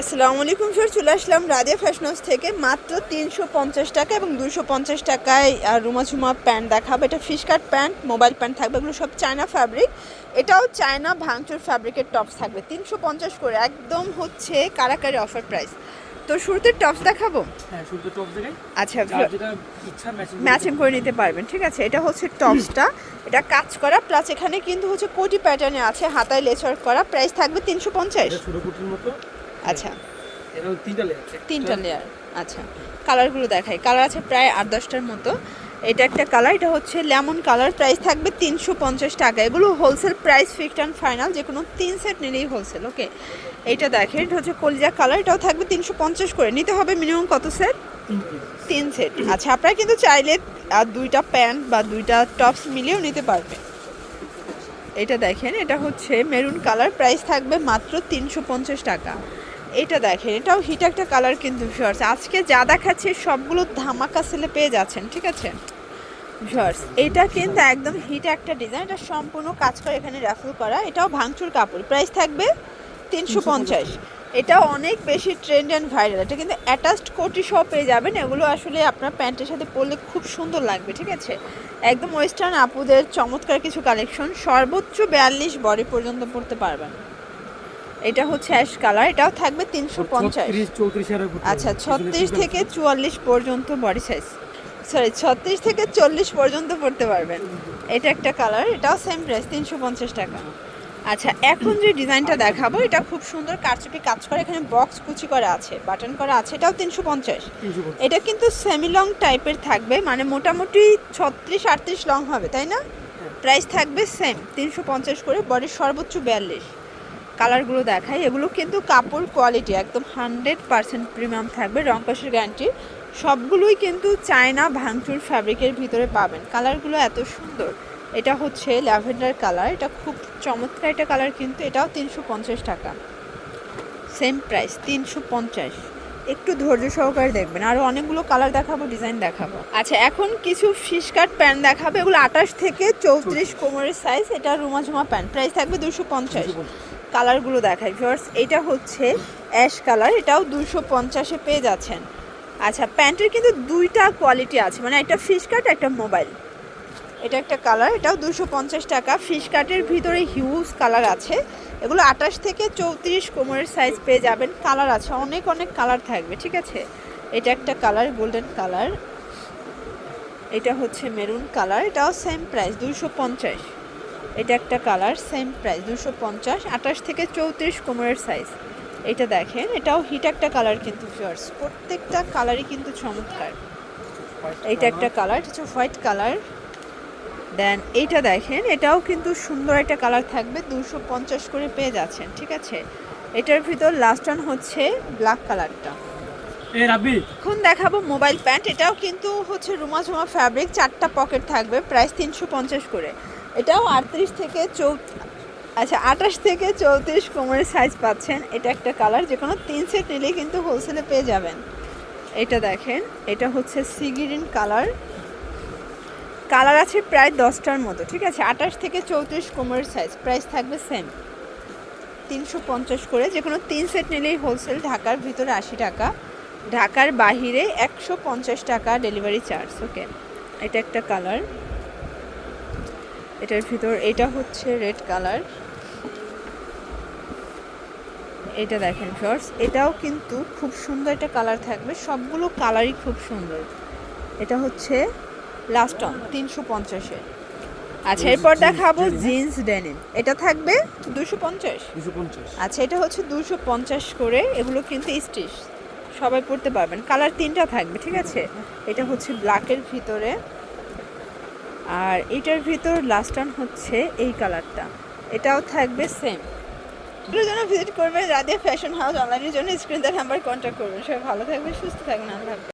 আসসালামু আলাইকুম স্যার চলে আসলাম রাদিয়া ফ্যাশন হাউস থেকে। মাত্র তিনশো পঞ্চাশ টাকা এবং দুশো পঞ্চাশ টাকায় আর রুমা ঝুমা প্যান্ট দেখাবো। এটা fish cut pant mobile pant থাকবে এগুলো সব চায়না ফ্যাব্রিক এটাও চায়না ভাঙচুর ফ্যাব্রিকের টপস থাকবে। তিনশো পঞ্চাশ করে একদম হচ্ছে কারাকারি অফার প্রাইস তো শুরুতে টপস দেখাবো? হ্যাঁ দেখাই আচ্ছা ইচ্ছা ম্যাচিং করে নিতে পারবেন ঠিক আছে? এটা হচ্ছে টপসটা এটা কাজ করা প্লাস এখানে কিন্তু হচ্ছে কোটি প্যাটার্নে আছে হাতায় লেচার করা। প্রাইস থাকবে তিনশো পঞ্চাশ। এটা আচ্ছা তিনটা লেয়ার তিনটা লেয়ার আচ্ছা। কালারগুলো দেখাই। কালার আছে প্রায় আট দশটার মতো। এটা একটা কালার এটা হচ্ছে লেমন কালার প্রাইস থাকবে তিনশো পঞ্চাশ টাকা। এগুলো wholesale price fixed and final যে কোনো তিন সেট নিলেই হোলসেল ওকে এইটা দেখেন এটা হচ্ছে কলিজা কালার এটাও থাকবে তিনশো পঞ্চাশ করে। নিতে হবে মিনিমাম কত সেট তিন সেট আচ্ছা আপনারা কিন্তু চাইলে আর দুইটা প্যান্ট বা দুইটা টপস মিলিয়েও নিতে পারবে। এটা দেখেন এটা হচ্ছে মেরুন কালার প্রাইস থাকবে মাত্র তিনশো পঞ্চাশ টাকা। এটা দেখেন, এটাও হিট একটা কালার কিন্তু ভিউয়ার্স আজকে যা দেখাচ্ছে সবগুলো ধামাকা সেলে পেয়ে যাচ্ছেন, ঠিক আছে? ভিউয়ার্স এটা কিন্তু একদম হিট একটা ডিজাইন এটা সম্পূর্ণ কাজ করে এখানে র্যাফেল করা, এটাও ভাঙচুর কাপড় প্রাইস থাকবে তিনশো পঞ্চাশ। এটাও অনেক বেশি ট্রেন্ড অ্যান্ড ভাইরাল এটা কিন্তু অ্যাটাচড কোটি সহ পেয়ে যাবেন, এগুলো আসলে আপনার প্যান্টের সাথে পরলে খুব সুন্দর লাগবে, ঠিক আছে? একদম ওয়েস্টার্ন আপুদের চমৎকার কিছু কালেকশন সর্বোচ্চ বিয়াল্লিশ বডি পর্যন্ত পড়তে পারবেন। এটা হচ্ছে অ্যাশ কালার এটাও থাকবে তিনশো পঞ্চাশ। 36 34 এর উপর আচ্ছা ছত্রিশ থেকে চুয়াল্লিশ পর্যন্ত বডি সাইজ সরি ছত্রিশ থেকে চল্লিশ পর্যন্ত পড়তে পারবেন। এটা একটা কালার এটাও সেম প্রাইস তিনশো পঞ্চাশ টাকা। আচ্ছা এখন যে ডিজাইনটা দেখাবো এটা খুব সুন্দর কারচুপি কাজ করে এখানে বক্স কুচি করা আছে বাটন করা আছে এটাও তিনশো পঞ্চাশ। এটা কিন্তু সেমি লং টাইপের থাকবে মানে মোটামুটি ছত্রিশ আটত্রিশ লং হবে তাই না? প্রাইস থাকবে সেম তিনশো পঞ্চাশ করে বডির সর্বোচ্চ বিয়াল্লিশ। কালারগুলো দেখাই, এগুলো কিন্তু কাপড় কোয়ালিটি একদম হান্ড্রেড পার্সেন্ট প্রিমিয়াম থাকবে। রংকশের গ্যারান্টি সবগুলোই কিন্তু চায়না ভাঙচুর ফ্যাব্রিকের ভিতরে পাবেন। কালারগুলো এত সুন্দর। এটা হচ্ছে ল্যাভেন্ডার কালার, এটা খুব চমৎকার একটা কালার কিন্তু, এটাও তিনশো পঞ্চাশ টাকা। সেম প্রাইস তিনশো পঞ্চাশ। একটু ধৈর্য সহকারে দেখবেন আরও অনেকগুলো কালার দেখাবো ডিজাইন দেখাবো। আচ্ছা এখন কিছু ফিশ কাট প্যান্ট দেখাবো, এগুলো আঠাশ থেকে চৌত্রিশ কোমরের সাইজ এটা রুমা ঝুমা প্যান্ট প্রাইস থাকবে দুশো পঞ্চাশ। কালারগুলো দেখাই। ফার্স্ট এটা হচ্ছে অ্যাশ কালার এটাও দুশো পঞ্চাশে পেয়ে যাচ্ছেন। আচ্ছা প্যান্টের কিন্তু দুইটা কোয়ালিটি আছে মানে একটা ফিশ কাট একটা মোবাইল এটা একটা কালার এটাও দুশো পঞ্চাশ টাকা। ফিশ কাটের ভিতরে হিউজ কালার আছে। এগুলো আঠাশ থেকে চৌত্রিশ কোমরের সাইজ পেয়ে যাবেন। কালার আছে, অনেক অনেক কালার থাকবে, ঠিক আছে? এটা একটা কালার গোল্ডেন কালার এটা হচ্ছে মেরুন কালার এটাও সেম প্রাইস দুশো পঞ্চাশ। এটা একটা কালার সেম প্রাইস দুশো পঞ্চাশ আঠাশ থেকে চৌত্রিশ কোমরের সাইজ এটা দেখেন এটাও হিট একটা কালার কিন্তু ফিয়ার্স প্রত্যেকটা কালারই কিন্তু চমৎকার। এইটা একটা কালার এটা হচ্ছে হোয়াইট কালার দেন এইটা দেখেন এটাও কিন্তু সুন্দর একটা কালার থাকবে দুশো পঞ্চাশ করে পেয়ে যাচ্ছেন ঠিক আছে? এটার ভিতর লাস্ট ওয়ান হচ্ছে ব্ল্যাক কালারটা এখন দেখাবো মোবাইল প্যান্ট এটাও কিন্তু হচ্ছে রুমা ঝুমা ফ্যাব্রিক চারটা পকেট থাকবে প্রাইস তিনশো পঞ্চাশ করে। এটাও আটত্রিশ থেকে চৌ আচ্ছা আঠাশ থেকে চৌত্রিশ কোমরের সাইজ পাচ্ছেন। এটা একটা কালার যে কোনো তিন সেট নিলেই কিন্তু হোলসেলে পেয়ে যাবেন। এটা দেখেন, এটা হচ্ছে সিগিরিন কালার কালার আছে প্রায় দশটার মতো, ঠিক আছে? আঠাশ থেকে চৌত্রিশ কোমরের সাইজ প্রাইস থাকবে সেম তিনশো পঞ্চাশ করে, যে কোনো তিন সেট নিলেই হোলসেল ঢাকার ভিতরে আশি টাকা। ঢাকার বাহিরে একশো পঞ্চাশ টাকা ডেলিভারি চার্জ ওকে এটা একটা কালার এটার ভিতর এটা হচ্ছে রেড কালার এটা দেখেন শর্টস এটাও কিন্তু খুব সুন্দর একটা কালার থাকবে। সবগুলো কালারই খুব সুন্দর। এটা হচ্ছে লাস্ট অন তিনশো পঞ্চাশে আচ্ছা এরপর দেখাবো জিন্স ডেনিম এটা থাকবে দুশো পঞ্চাশ। 250 আচ্ছা এটা হচ্ছে দুশো পঞ্চাশ করে এগুলো কিন্তু স্টিচ সবাই পড়তে পারবেন। কালার তিনটা থাকবে ঠিক আছে? এটা হচ্ছে ব্ল্যাকের ভিতরে। আর এটার ভিতর লাস্ট টান হচ্ছে এই কালারটা এটাও থাকবে সেম এটার জন্য ভিজিট করবেন রাধে ফ্যাশন হাউস অনলাইনের জন্য স্ক্রিন নাম্বার কন্ট্যাক্ট করবেন সবাই ভালো থাকবেন, সুস্থ থাকবেন, আল্লাহ।